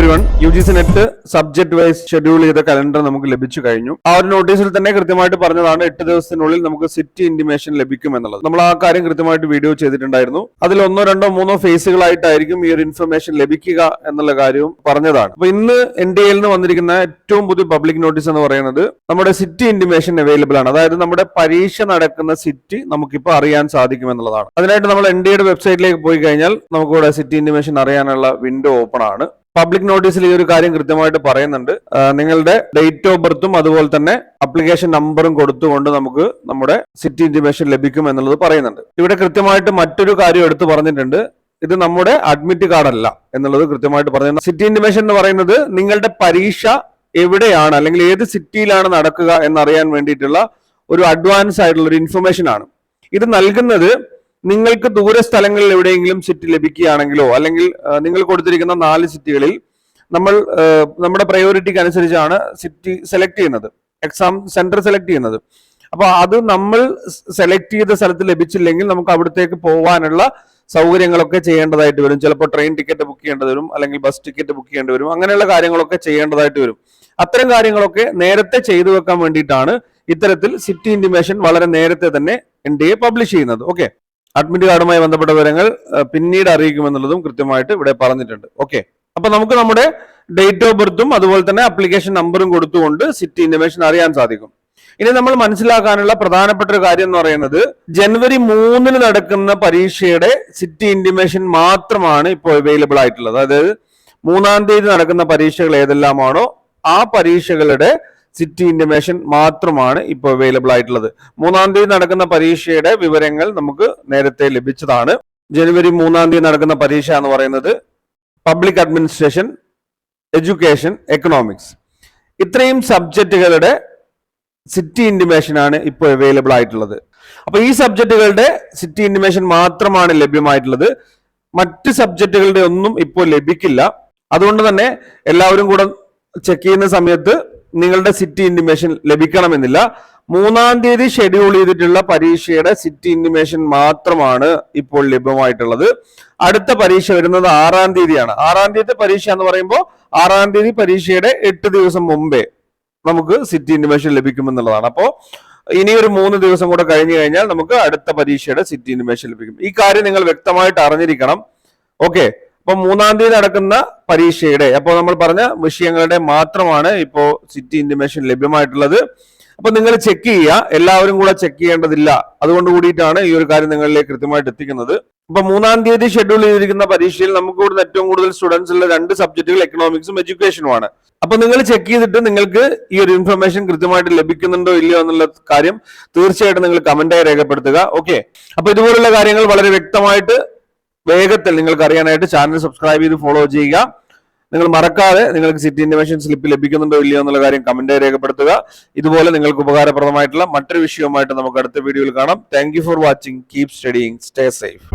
Every one U G C net subject wise schedule ചെയ്ത calendar നമുക്ക് ലഭിച്ചു കഴിഞ്ഞു. ആ ഒരു നോട്ടീസിൽ തന്നെ കൃത്യമായിട്ട് പറഞ്ഞതാണ് എട്ട് ദിവസത്തിനുള്ളിൽ നമുക്ക് സിറ്റി ഇന്റിമേഷൻ ലഭിക്കും എന്നുള്ളത് നമ്മൾ ആ കാര്യം കൃത്യമായിട്ട് വീഡിയോ ചെയ്തിട്ടുണ്ടായിരുന്നു. അതിൽ ഒന്നോ രണ്ടോ മൂന്നോ ഫേസുകളായിട്ടായിരിക്കും ഈ ഒരു ഇൻഫർമേഷൻ ലഭിക്കുക എന്നുള്ള കാര്യവും പറഞ്ഞതാണ്. അപ്പൊ ഇന്ന് എൻ ഡി എയിൽ നിന്ന് വന്നിരിക്കുന്ന ഏറ്റവും പുതിയ പബ്ലിക് നോട്ടീസ് എന്ന് പറയുന്നത് നമ്മുടെ സിറ്റി ഇന്റിമേഷൻ അവൈലബിൾ ആണ്. അതായത് നമ്മുടെ പരീക്ഷ നടക്കുന്ന സിറ്റി നമുക്കിപ്പോൾ അറിയാൻ സാധിക്കും എന്നുള്ളതാണ് അതിനായിട്ട് നമ്മൾ എൻ ഡി എയുടെ വെബ്സൈറ്റിലേക്ക് പോയി കഴിഞ്ഞാൽ നമുക്കിവിടെ സിറ്റി ഇന്റിമേഷൻ അറിയാനുള്ള വിൻഡോ ഓപ്പൺ ആണ്. പബ്ലിക് നോട്ടീസിൽ ഈ ഒരു കാര്യം കൃത്യമായിട്ട് പറയുന്നുണ്ട്. നിങ്ങളുടെ ഡേറ്റ് ഓഫ് ബർത്തും അതുപോലെ തന്നെ അപ്ലിക്കേഷൻ നമ്പറും കൊടുത്തുകൊണ്ട് നമുക്ക് നമ്മുടെ സിറ്റി ഇൻഫർമേഷൻ ലഭിക്കും എന്നുള്ളത് പറയുന്നുണ്ട്. ഇവിടെ കൃത്യമായിട്ട് മറ്റൊരു കാര്യം എടുത്തു പറഞ്ഞിട്ടുണ്ട്. ഇത് നമ്മുടെ അഡ്മിറ്റ് കാർഡ് അല്ല എന്നുള്ളത് കൃത്യമായിട്ട് പറഞ്ഞു സിറ്റി ഇൻഫർമേഷൻ എന്ന് പറയുന്നത് നിങ്ങളുടെ പരീക്ഷ എവിടെയാണ് അല്ലെങ്കിൽ ഏത് സിറ്റിയിലാണ് നടക്കുക എന്നറിയാൻ വേണ്ടിയിട്ടുള്ള ഒരു അഡ്വാൻസ് ആയിട്ടുള്ള ഒരു ഇൻഫർമേഷൻ ആണ്. ഇത് നൽകുന്നത് നിങ്ങൾക്ക് ദൂര സ്ഥലങ്ങളിൽ എവിടെയെങ്കിലും സിറ്റ് ലഭിക്കുകയാണെങ്കിലോ അല്ലെങ്കിൽ നിങ്ങൾ കൊടുത്തിരിക്കുന്ന നാല് സിറ്റികളിൽ നമ്മൾ നമ്മുടെ പ്രയോറിറ്റിക്ക് അനുസരിച്ചാണ് സിറ്റി സെലക്ട് ചെയ്യുന്നത്. എക്സാം സെന്റർ സെലക്ട് ചെയ്യുന്നത്. അപ്പൊ അത് നമ്മൾ സെലക്ട് ചെയ്ത സ്ഥലത്ത് ലഭിച്ചില്ലെങ്കിൽ നമുക്ക് അവിടത്തേക്ക് പോകാനുള്ള സൗകര്യങ്ങളൊക്കെ ചെയ്യേണ്ടതായിട്ട് വരും. ചിലപ്പോൾ ട്രെയിൻ ടിക്കറ്റ് ബുക്ക് ചെയ്യേണ്ടി വരും അല്ലെങ്കിൽ ബസ് ടിക്കറ്റ് ബുക്ക് ചെയ്യേണ്ടി വരും അങ്ങനെയുള്ള കാര്യങ്ങളൊക്കെ ചെയ്യേണ്ടതായിട്ട് വരും. അത്തരം കാര്യങ്ങളൊക്കെ നേരത്തെ ചെയ്തു വെക്കാൻ വേണ്ടിയിട്ടാണ് ഇത്തരത്തിൽ സിറ്റി ഇന്റിമേഷൻ വളരെ നേരത്തെ തന്നെ എൻ ഡി എ പബ്ലിഷ് ചെയ്യുന്നത്. ഓക്കെ അഡ്മിറ്റ് കാർഡുമായി ബന്ധപ്പെട്ട വിവരങ്ങൾ പിന്നീട് അറിയിക്കുമെന്നുള്ളതും കൃത്യമായിട്ട് ഇവിടെ പറഞ്ഞിട്ടുണ്ട്. ഓക്കെ. അപ്പൊ നമുക്ക് നമ്മുടെ ഡേറ്റ് ഓഫ് ബർത്തും അതുപോലെ തന്നെ അപ്ലിക്കേഷൻ നമ്പറും കൊടുത്തുകൊണ്ട് സിറ്റി ഇൻഫർമേഷൻ അറിയാൻ സാധിക്കും. ഇനി നമ്മൾ മനസ്സിലാക്കാനുള്ള പ്രധാനപ്പെട്ട ഒരു കാര്യം എന്ന് പറയുന്നത് ജനുവരി മൂന്നിന് നടക്കുന്ന പരീക്ഷയുടെ സിറ്റി ഇൻഫർമേഷൻ മാത്രമാണ് ഇപ്പോൾ അവൈലബിൾ ആയിട്ടുള്ളത്. അതായത് മൂന്നാം തീയതി നടക്കുന്ന പരീക്ഷകൾ ഏതെല്ലാമാണോ ആ പരീക്ഷകളുടെ സിറ്റി ഇന്റിമേഷൻ മാത്രമാണ് ഇപ്പോൾ അവൈലബിൾ ആയിട്ടുള്ളത്. മൂന്നാം തീയതി നടക്കുന്ന പരീക്ഷയുടെ വിവരങ്ങൾ നമുക്ക് നേരത്തെ ലഭിച്ചതാണ്. ജനുവരി മൂന്നാം തീയതി നടക്കുന്ന പരീക്ഷ എന്ന് പറയുന്നത് പബ്ലിക് അഡ്മിനിസ്ട്രേഷൻ എഡ്യൂക്കേഷൻ എക്കണോമിക്സ് ഇത്രയും സബ്ജക്റ്റുകളുടെ സിറ്റി ഇന്റിമേഷനാണ് ഇപ്പോൾ അവൈലബിൾ ആയിട്ടുള്ളത്. അപ്പോൾ ഈ സബ്ജക്റ്റുകളുടെ സിറ്റി ഇന്റിമേഷൻ മാത്രമാണ് ലഭ്യമായിട്ടുള്ളത്. മറ്റ് സബ്ജക്റ്റുകളുടെ ഒന്നും ഇപ്പോൾ ലഭിക്കില്ല. അതുകൊണ്ട് തന്നെ എല്ലാവരും കൂടെ ചെക്ക് ചെയ്യുന്ന സമയത്ത് നിങ്ങളുടെ സിറ്റി ഇന്റിമേഷൻ ലഭിക്കണമെന്നില്ല. മൂന്നാം തീയതി ഷെഡ്യൂൾ ചെയ്തിട്ടുള്ള പരീക്ഷയുടെ സിറ്റി ഇന്റിമേഷൻ മാത്രമാണ് ഇപ്പോൾ ലഭ്യമായിട്ടുള്ളത്. അടുത്ത പരീക്ഷ വരുന്നത് ആറാം തീയതിയാണ്. ആറാം തീയതി പരീക്ഷ എന്ന് പറയുമ്പോൾ ആറാം തീയതി പരീക്ഷയുടെ എട്ട് ദിവസം മുമ്പേ നമുക്ക് സിറ്റി ഇന്റിമേഷൻ ലഭിക്കുമെന്നുള്ളതാണ്. അപ്പോൾ ഇനി ഒരു മൂന്ന് ദിവസം കൂടെ കഴിഞ്ഞു കഴിഞ്ഞാൽ നമുക്ക് അടുത്ത പരീക്ഷയുടെ സിറ്റി ഇന്റിമേഷൻ ലഭിക്കും. ഈ കാര്യം നിങ്ങൾ വ്യക്തമായിട്ട് അറിഞ്ഞിരിക്കണം. ഓക്കെ അപ്പൊ മൂന്നാം തീയതി നടക്കുന്ന പരീക്ഷയുടെ അപ്പോൾ നമ്മൾ പറഞ്ഞ വിഷയങ്ങളുടെ മാത്രമാണ് ഇപ്പോ സിറ്റി ഇന്റിമേഷൻ ലഭ്യമായിട്ടുള്ളത്. അപ്പൊ നിങ്ങൾ ചെക്ക് ചെയ്യുക. എല്ലാവരും കൂടെ ചെക്ക് ചെയ്യേണ്ടതില്ല. അതുകൊണ്ട് കൂടിയിട്ടാണ് ഈ ഒരു കാര്യം നിങ്ങളിലേക്ക് കൃത്യമായിട്ട് എത്തിക്കുന്നത്. അപ്പൊ മൂന്നാം തീയതി ഷെഡ്യൂൾ ചെയ്തിരിക്കുന്ന പരീക്ഷയിൽ നമുക്ക് ഇവിടുന്ന് ഏറ്റവും കൂടുതൽ സ്റ്റുഡൻസ് ഉള്ള രണ്ട് സബ്ജക്റ്റുകൾ എക്കണോമിക്സും എഡ്യൂക്കേഷനുമാണ് അപ്പൊ നിങ്ങൾ ചെക്ക് ചെയ്തിട്ട് നിങ്ങൾക്ക് ഈ ഒരു ഇൻഫർമേഷൻ കൃത്യമായിട്ട് ലഭിക്കുന്നുണ്ടോ ഇല്ലയോ എന്നുള്ള കാര്യം തീർച്ചയായിട്ടും നിങ്ങൾ കമന്റായി രേഖപ്പെടുത്തുക. ഓക്കെ അപ്പൊ ഇതുപോലുള്ള കാര്യങ്ങൾ വളരെ വ്യക്തമായിട്ട് വേഗത്തിൽ നിങ്ങൾക്ക് അറിയാനായിട്ട് ചാനൽ സബ്സ്ക്രൈബ് ചെയ്ത് ഫോളോ ചെയ്യുക. നിങ്ങൾ മറക്കാതെ നിങ്ങൾക്ക് സിറ്റി ഇൻഫർമേഷൻ സ്ലിപ്പ് ലഭിക്കുന്നുണ്ടോ ഇല്ലയോ എന്നുള്ള കാര്യം കമന്റായി രേഖപ്പെടുത്തുക. ഇതുപോലെ നിങ്ങൾക്ക് ഉപകാരപ്രദമായിട്ടുള്ള മറ്റൊരു വിഷയവുമായിട്ട് നമുക്ക് അടുത്ത വീഡിയോയിൽ കാണാം. Thank for watching keep studying stay safe